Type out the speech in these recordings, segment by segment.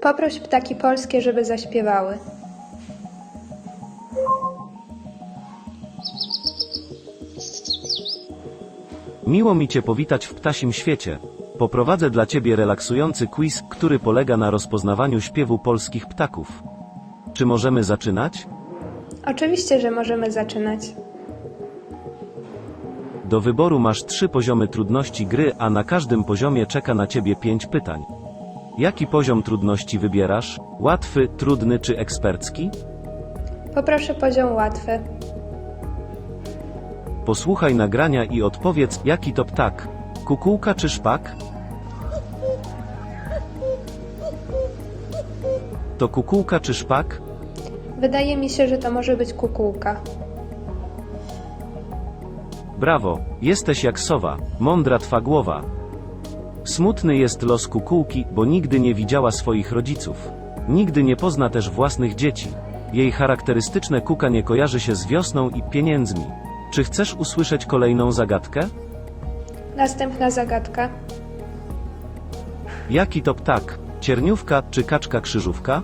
Poproś ptaki polskie, żeby zaśpiewały. Miło mi Cię powitać w ptasim świecie. Poprowadzę dla Ciebie relaksujący quiz, który polega na rozpoznawaniu śpiewu polskich ptaków. Czy możemy zaczynać? Oczywiście, że możemy zaczynać. Do wyboru masz trzy poziomy trudności gry, a na każdym poziomie czeka na Ciebie pięć pytań. Jaki poziom trudności wybierasz? Łatwy, trudny czy ekspercki? Poproszę poziom łatwy. Posłuchaj nagrania i odpowiedz, jaki to ptak. Kukułka czy szpak? To kukułka czy szpak? Wydaje mi się, że to może być kukułka. Brawo, jesteś jak sowa, mądra twa głowa. Smutny jest los kukułki, bo nigdy nie widziała swoich rodziców. Nigdy nie pozna też własnych dzieci. Jej charakterystyczne kukanie kojarzy się z wiosną i pieniędzmi. Czy chcesz usłyszeć kolejną zagadkę? Następna zagadka. Jaki to ptak? Cierniówka czy kaczka krzyżówka?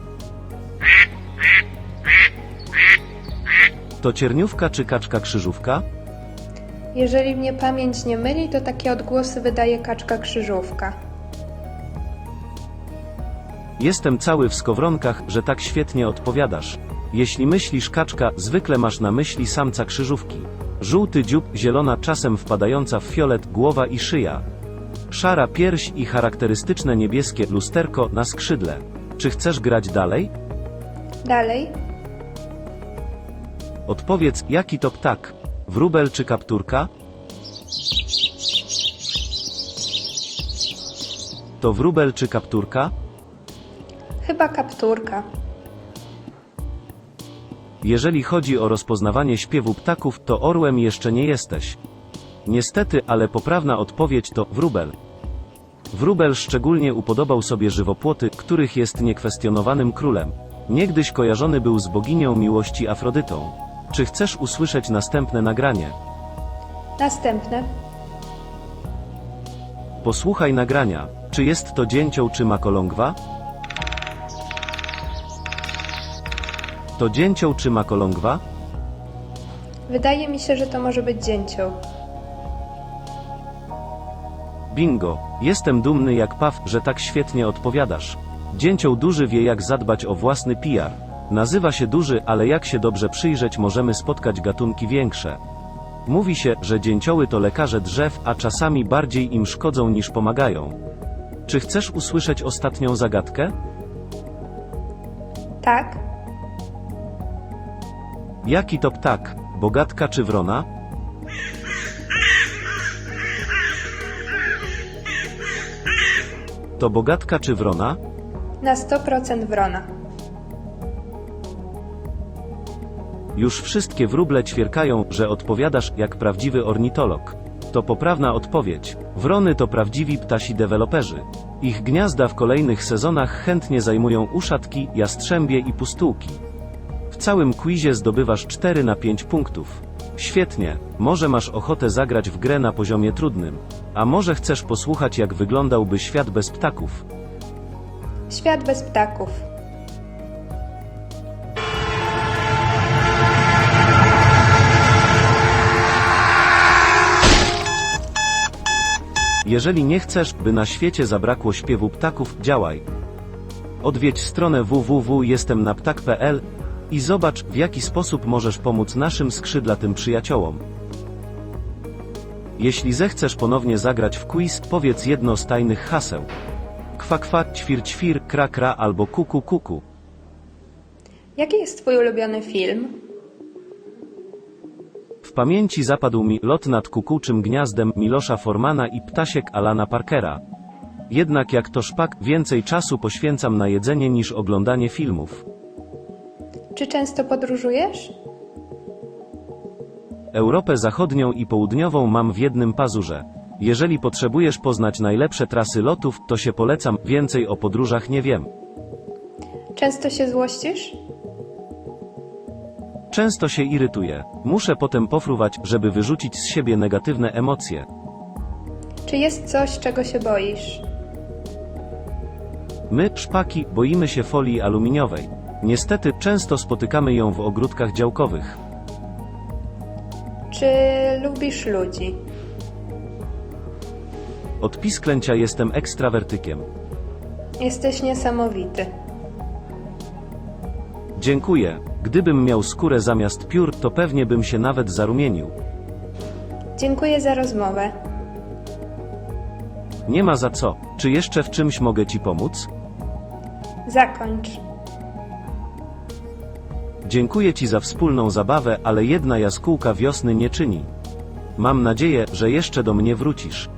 To cierniówka czy kaczka krzyżówka? Jeżeli mnie pamięć nie myli, to takie odgłosy wydaje kaczka krzyżówka. Jestem cały w skowronkach, że tak świetnie odpowiadasz. Jeśli myślisz kaczka, zwykle masz na myśli samca krzyżówki. Żółty dziób, zielona czasem wpadająca w fiolet, głowa i szyja. Szara pierś i charakterystyczne niebieskie lusterko na skrzydle. Czy chcesz grać dalej? Dalej. Odpowiedz, jaki to ptak? Wróbel czy kapturka? To wróbel czy kapturka? Chyba kapturka. Jeżeli chodzi o rozpoznawanie śpiewu ptaków, to orłem jeszcze nie jesteś. Niestety, ale poprawna odpowiedź to wróbel. Wróbel szczególnie upodobał sobie żywopłoty, których jest niekwestionowanym królem. Niegdyś kojarzony był z boginią miłości Afrodytą. Czy chcesz usłyszeć następne nagranie? Następne. Posłuchaj nagrania. Czy jest to dzięcioł czy makolągwa? To dzięcioł czy makolągwa? Wydaje mi się, że to może być dzięcioł. Bingo. Jestem dumny jak paw, że tak świetnie odpowiadasz. Dzięcioł duży wie jak zadbać o własny PR. Nazywa się duży, ale jak się dobrze przyjrzeć możemy spotkać gatunki większe. Mówi się, że dzięcioły to lekarze drzew, a czasami bardziej im szkodzą niż pomagają. Czy chcesz usłyszeć ostatnią zagadkę? Tak. Jaki to ptak? Bogatka czy wrona? To bogatka czy wrona? Na 100% wrona. Już wszystkie wróble ćwierkają, że odpowiadasz jak prawdziwy ornitolog. To poprawna odpowiedź. Wrony to prawdziwi ptasi deweloperzy. Ich gniazda w kolejnych sezonach chętnie zajmują uszatki, jastrzębie i pustułki. W całym quizie zdobywasz 4 na 5 punktów. Świetnie, może masz ochotę zagrać w grę na poziomie trudnym. A może chcesz posłuchać jak wyglądałby świat bez ptaków? Świat bez ptaków. Jeżeli nie chcesz, by na świecie zabrakło śpiewu ptaków, działaj. Odwiedź stronę www.jestemnaptak.pl i zobacz, w jaki sposób możesz pomóc naszym skrzydlatym przyjaciołom. Jeśli zechcesz ponownie zagrać w quiz, powiedz jedno z tajnych haseł. Kwa kwa, ćwir ćwir, kra kra albo kuku kuku. Jaki jest Twój ulubiony film? W pamięci zapadł mi lot nad kukułczym gniazdem Milosza Formana i ptasiek Alana Parkera. Jednak jak to szpak, więcej czasu poświęcam na jedzenie niż oglądanie filmów. Czy często podróżujesz? Europę zachodnią i południową mam w jednym pazurze. Jeżeli potrzebujesz poznać najlepsze trasy lotów, to się polecam, więcej o podróżach nie wiem. Często się złościsz? Często się irytuję. Muszę potem pofruwać, żeby wyrzucić z siebie negatywne emocje. Czy jest coś, czego się boisz? My, szpaki, boimy się folii aluminiowej. Niestety, często spotykamy ją w ogródkach działkowych. Czy lubisz ludzi? Od pisklęcia jestem ekstrawertykiem. Jesteś niesamowity. Dziękuję. Gdybym miał skórę zamiast piór, to pewnie bym się nawet zarumienił. Dziękuję za rozmowę. Nie ma za co. Czy jeszcze w czymś mogę ci pomóc? Zakończ. Dziękuję ci za wspólną zabawę, ale jedna jaskółka wiosny nie czyni. Mam nadzieję, że jeszcze do mnie wrócisz.